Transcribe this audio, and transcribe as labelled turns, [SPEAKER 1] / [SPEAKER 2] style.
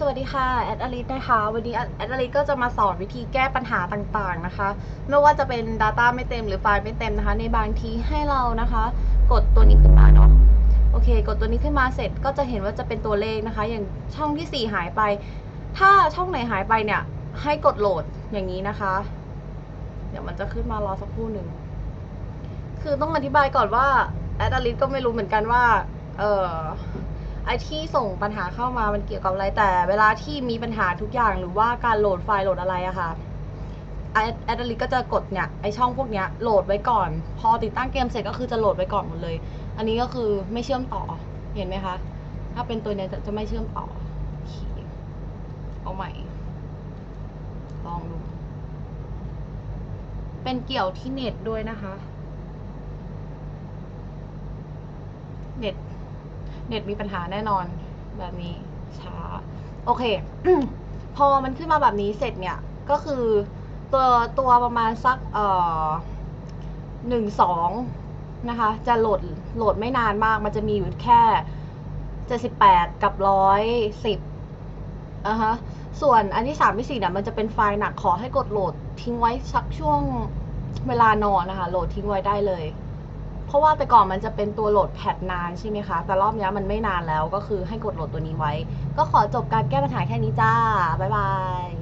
[SPEAKER 1] สวัสดีค่ะแอดอลิสนะคะ วันนี้แอดอลิสก็จะมาสอนวิธีแก้ปัญหาต่างๆนะคะ ไม่ว่าจะเป็น Data ไม่เต็มหรือไฟล์ไม่เต็มนะคะ ในบางทีให้เรานะคะ กดตัวนี้ขึ้นมาเนาะโอเค กดตัวนี้ขึ้นมาเสร็จก็จะเห็นว่าจะเป็นตัวเลขนะคะ อย่างช่องที่ 4 หายไป ถ้าช่องไหนหายไปเนี่ย ให้กดโหลดอย่างนี้นะคะ เดี๋ยวมันจะขึ้นมารอสักครู่หนึ่งคือต้องอธิบายก่อนว่าแอดอลิสก็ไม่รู้เหมือนกันว่า เออ ไอที่ส่งปัญหาเข้ามามันเกี่ยวกับอะไรแต่ เวลาที่มีปัญหาทุกอย่างหรือว่าการโหลดไฟล์โหลดอะไรอะค่ะแอดแอดลิก็จะกดเนี่ยไอช่องพวกเนี้ยโหลดไว้ก่อน พอติดตั้งเกมเสร็จก็คือจะโหลดไว้ก่อนหมดเลย อันนี้ก็คือไม่เชื่อมต่อเห็นไหมคะ ถ้าเป็นตัวเนี้ยจะจะไม่เชื่อมต่อโอเคเอาใหม่ ลองดู เป็นเกี่ยวที่เน็ตด้วยนะคะ เน็ต เน็ตมีปัญหาแน่นอนแบบนี้ช้าโอเค พอมันขึ้นมาแบบนี้เสร็จเนี่ย ก็คือตัวตัวประมาณสักเอ่อหนึ่งสองนะคะ จะโหลดโหลดไม่นานมาก มันจะมีอยู่แค่เจ็ดสิบแปดกับร้อยสิบอะฮะส่วนอันที่สามที่สี่เนี่ยมันจะเป็นไฟล์หนักขอให้กดโหลดทิ้งไว้สักช่วงเวลานอนนะคะ โหลดทิ้งไว้ได้เลย เพราะว่าแต่ก่อนมันจะเป็นตัวโหลดแพทนานใช่ไหมคะ แต่รอบนี้มันไม่นานแล้วก็คือให้กดโหลดตัวนี้ไว้ ก็ขอจบการแก้ปัญหาแค่นี้จ้า บ๊ายบาย